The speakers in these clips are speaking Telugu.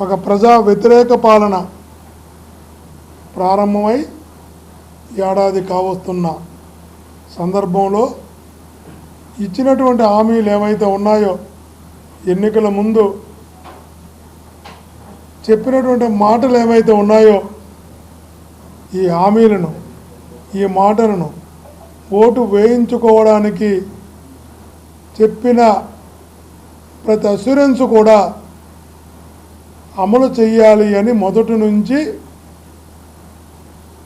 ఒక ప్రజా వ్యతిరేక పాలన ప్రారంభమై ఏడాది కావస్తున్న సందర్భంలో ఇచ్చినటువంటి హామీలు ఏవైతే ఉన్నాయో ఎన్నికల ముందు చెప్పినటువంటి మాటలు ఏవైతే ఉన్నాయో ఈ హామీలను ఈ మాటలను ఓటు వేయించుకోవడానికి చెప్పిన ప్రతి అసూరెన్స్ కూడా అమలు చేయాలి అని మొదటి నుంచి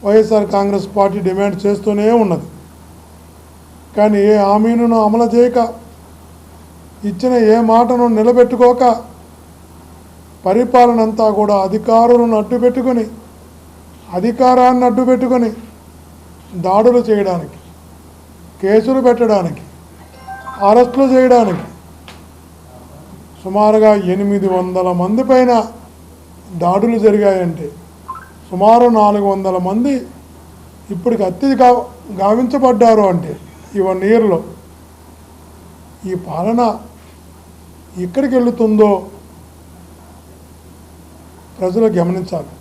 వైఎస్ఆర్ కాంగ్రెస్ పార్టీ డిమాండ్ చేస్తూనే ఉన్నది. కానీ ఏ హామీను అమలు చేయక ఇచ్చిన ఏ మాటను నిలబెట్టుకోక పరిపాలన అంతా కూడా అధికారులను అడ్డు పెట్టుకొని అధికారాన్ని అడ్డు పెట్టుకొని దాడులు చేయడానికి కేసులు పెట్టడానికి అరెస్టులు చేయడానికి సుమారుగా ఎనిమిది వందల మంది పైన దాడులు జరిగాయంటే సుమారు నాలుగు వందల మంది ఇప్పటికి అత్యధిక గా గావించబడ్డారు అంటే ఈ వన్ ఇయర్లో ఈ పాలన ఎక్కడికి వెళుతుందో ప్రజలు గమనించాలి.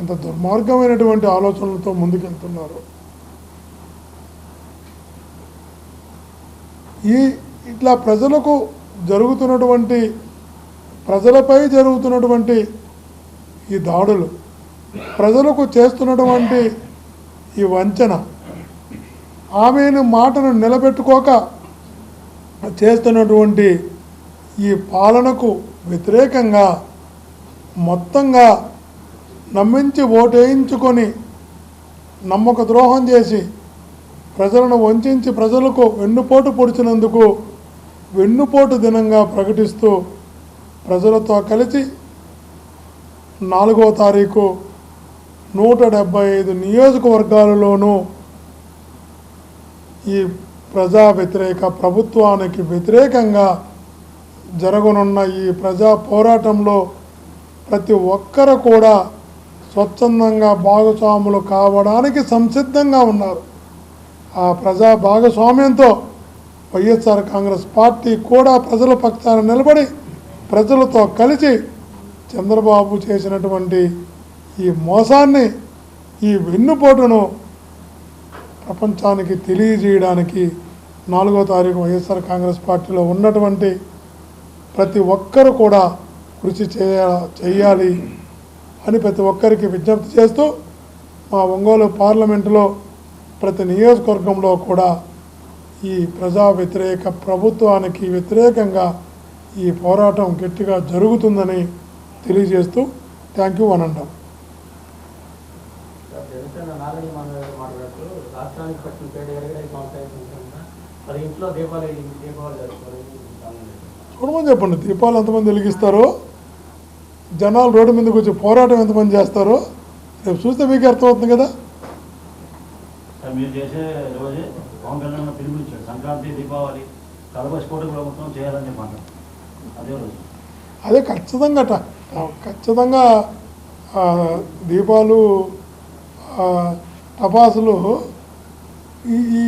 ఎంత దుర్మార్గమైనటువంటి ఆలోచనలతో ముందుకెళ్తున్నారు. ఈ ఇట్లా ప్రజలకు జరుగుతున్నటువంటి ప్రజలపై జరుగుతున్నటువంటి ఈ దాడులు ప్రజలకు చేస్తున్నటువంటి ఈ వంచన ఆమెను మాటను నిలబెట్టుకోక చేస్తున్నటువంటి ఈ పాలనకు వ్యతిరేకంగా మొత్తంగా నమ్మించి ఓటేయించుకొని నమ్మక ద్రోహం చేసి ప్రజలను వంచి ప్రజలకు వెన్నుపోటు పొడిచినందుకు వెన్నుపోటు దినంగా ప్రకటిస్తూ ప్రజలతో కలిసి నాలుగో తారీఖు నూట డెబ్భై ఐదు నియోజకవర్గాలలోనూ ఈ ప్రజా వ్యతిరేక ప్రభుత్వానికి వ్యతిరేకంగా జరగనున్న ఈ ప్రజా పోరాటంలో ప్రతి ఒక్కరు కూడా స్వచ్ఛందంగా భాగస్వాములు కావడానికి సంసిద్ధంగా ఉన్నారు. ఆ ప్రజా భాగస్వామ్యంతో వైఎస్ఆర్ కాంగ్రెస్ పార్టీ కూడా ప్రజల పక్షాన నిలబడి ప్రజలతో కలిసి చంద్రబాబు చేసినటువంటి ఈ మోసాన్ని ఈ వెన్నుపోటును ప్రపంచానికి తెలియజేయడానికి నాలుగో తారీఖు వైఎస్ఆర్ కాంగ్రెస్ పార్టీలో ఉన్నటువంటి ప్రతి ఒక్కరు కూడా కృషి చేయ చేయాలి అని ప్రతి ఒక్కరికి విజ్ఞప్తి చేస్తూ మా ఒంగోలు పార్లమెంటులో ప్రతి నియోజకవర్గంలో కూడా ఈ ప్రజా వ్యతిరేక ప్రభుత్వానికి వ్యతిరేకంగా ఈ పోరాటం గట్టిగా జరుగుతుందని తెలియజేస్తూ థ్యాంక్ యూ అని అంటాం. చూడమని చెప్పండి దీపాలు ఎంతమంది వెలిగిస్తారో జనాలు రోడ్డు మీదకి వచ్చి పోరాటం ఎంతమంది చేస్తారో రేపు చూస్తే మీకు అర్థమవుతుంది కదా. మీరు చేసే రోజే పవన్ కళ్యాణ్ పిలుపునిచ్చాడు సంక్రాంతి దీపావళి ప్రభుత్వం చేయాలని చెప్పి అన్నారు అదే ఖచ్చితంగా ట- ఖచ్చితంగా దీపాలు టపాసులు ఈ ఈ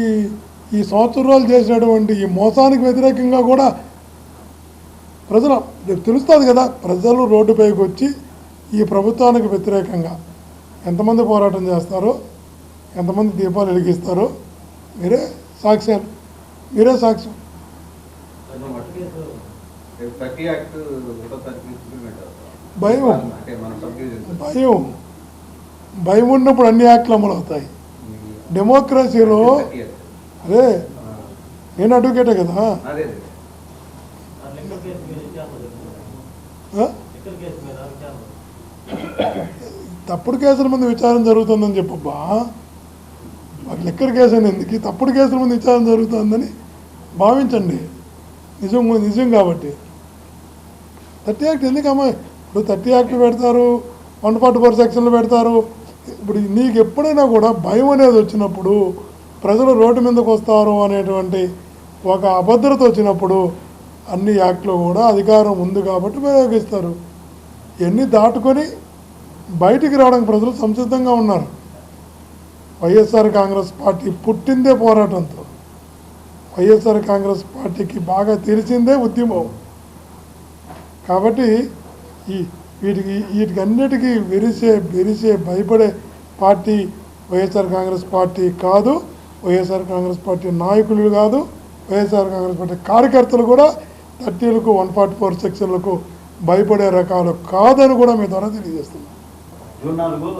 ఈ సంవత్సరాలు చేసినటువంటి ఈ మోసానికి వ్యతిరేకంగా కూడా ప్రజలు తెలుస్తుంది కదా ప్రజలు రోడ్డుపైకి వచ్చి ఈ ప్రభుత్వానికి వ్యతిరేకంగా ఎంతమంది పోరాటం చేస్తారో ఎంతమంది దీపాలు వెలిగిస్తారో మీరే సాక్ష్యాలు మీరే సాక్ష్యం. భయం. భయం. భయం ఉన్నప్పుడు అన్ని యాక్ట్లు అమలు అవుతాయి. డెమోక్రసీలో అదే నేను అడ్వకేటే కదా? తప్పుడు కేసుల మీద విచారణ జరుగుతుందని చెప్పబ్బా. మాకు లెక్కర్ కేసు అని ఎందుకు? తప్పుడు కేసుల మీద విచారణ జరుగుతుందని భావించండి. నిజం నిజం కాబట్టి. థర్టీ యాక్ట్ ఎందుకమ్మా ఇప్పుడు థర్టీ యాక్ట్ పెడతారు వన్ ఫార్టీ ఫోర్ సెక్షన్లు పెడతారు. ఇప్పుడు నీకు ఎప్పుడైనా కూడా భయం అనేది వచ్చినప్పుడు ప్రజలు రోడ్డు మీదకి వస్తారు అనేటువంటి ఒక అభద్రత వచ్చినప్పుడు అన్ని యాక్ట్లో కూడా అధికారం ఉంది కాబట్టి ప్రయోగిస్తారు ఎన్ని దాటుకొని బయటికి రావడానికి ప్రజలు సంసిద్ధంగా ఉన్నారు. వైఎస్ఆర్ కాంగ్రెస్ పార్టీ పుట్టిందే పోరాటంతో. వైఎస్ఆర్ కాంగ్రెస్ పార్టీకి బాగా తెలిసిందే ఉద్యమం. కాబట్టి ఈ వీటికి వీటికి అన్నిటికీ వెరిసే బెరిసే భయపడే పార్టీ వైఎస్ఆర్ కాంగ్రెస్ పార్టీ కాదు. వైఎస్ఆర్ కాంగ్రెస్ పార్టీ నాయకులు కాదు. వైఎస్ఆర్ కాంగ్రెస్ పార్టీ కార్యకర్తలు కూడా థర్టీలకు వన్ ఫార్టీ ఫోర్ సెక్షన్లకు భయపడే రకాలు కాదని కూడా మీ ద్వారా తెలియజేస్తున్నాం. జూన్ నాలుగు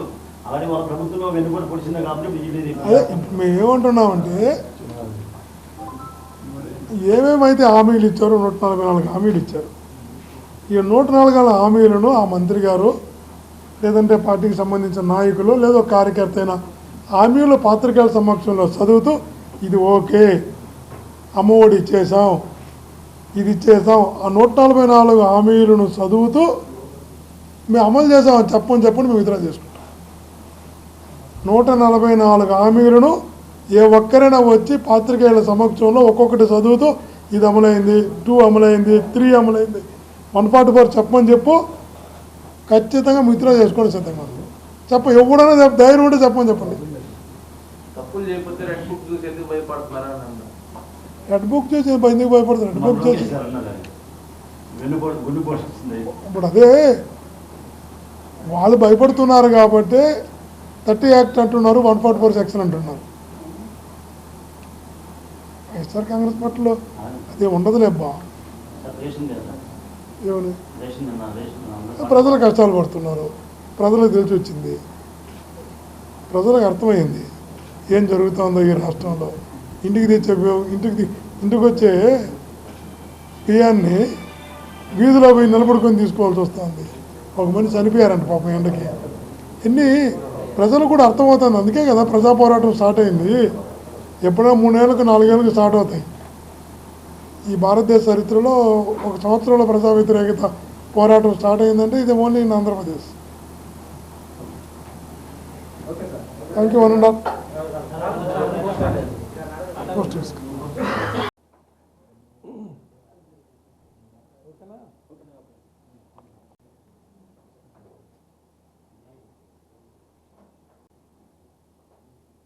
అలాగే వాళ్ళ ప్రభుత్వంలో వెనుకబడి పొడిచిందే కాబట్టి బీజేపీ అదే ఇప్పుడు మేము ఏమంటున్నామంటే ఏమేమైతే హామీలు ఇచ్చారో నూట నలభై నాలుగు హామీలు ఇచ్చారు. ఈ నూట నాలుగు హామీలను ఆ మంత్రి గారు లేదంటే పార్టీకి సంబంధించిన నాయకులు లేదా కార్యకర్త అయినా హామీలు పాత్రికేయుల సమక్షంలో చదువుతూ ఇది ఓకే అమ్మఒడి ఇచ్చేసాం ఇది ఇచ్చేసాం ఆ నూట నలభై నాలుగు హామీలను చదువుతూ మేము అమలు చేసాం చెప్పని చెప్పని మేము విత్డ్రా చేసుకుంటాం. నూట నలభై నాలుగు హామీలను ఏ ఒక్కరైనా వచ్చి పాత్రికేయుల సమక్షంలో ఒక్కొక్కటి చదువుతూ ఇది అమలైంది టూ అమలైంది త్రీ అమలైంది వన్ ఫార్టీ ఫోర్ చెప్పమని చెప్పు ఖచ్చితంగా మిత్రులు చేసుకోవడం సిద్ధంగా ఉంది. చెప్ప ఎవడైనా చెప్ప ధైర్యం ఉంటే చెప్పమని చెప్పండి. రెడ్ బుక్ చూసి ఎందుకు రెడ్ బుక్ చేసి భయపడతారు? రెడ్ బుక్ చేసి. ఇప్పుడు అదే వాళ్ళు భయపడుతున్నారు కాబట్టి థర్టీ యాక్ట్ అంటున్నారు వన్ ఫార్టీ ఫోర్ సెక్షన్ అంటున్నారు. వైఎస్ఆర్ కాంగ్రెస్ పార్టీలో అదే ఉండదులేబ్బా ఏమని ప్రజలు కష్టాలు పడుతున్నారు. ప్రజలకు తెలిసి వచ్చింది. ప్రజలకు అర్థమైంది. ఏం జరుగుతుందో ఈ రాష్ట్రంలో. ఇంటికి తెచ్చే ఇంటికి ఇంటికి వచ్చే బియ్యాన్ని వీధిలో పోయి నిలబడుకొని తీసుకోవాల్సి వస్తుంది. ఒక మనిషి చనిపోయారంట పాపం ఎండకి. ఎన్ని ప్రజలు కూడా అర్థమవుతుంది. అందుకే కదా ప్రజా పోరాటం స్టార్ట్ అయింది. ఎప్పుడో మూడేళ్ళకు నాలుగేళ్ళకు స్టార్ట్ అవుతాయి. ఈ భారతదేశ చరిత్రలో ఒక సంవత్సరంలో ప్రజా వ్యతిరేకత పోరాటం స్టార్ట్ అయిందంటే ఇది only in Andhra Pradesh. Thank you one and half post చేసుకో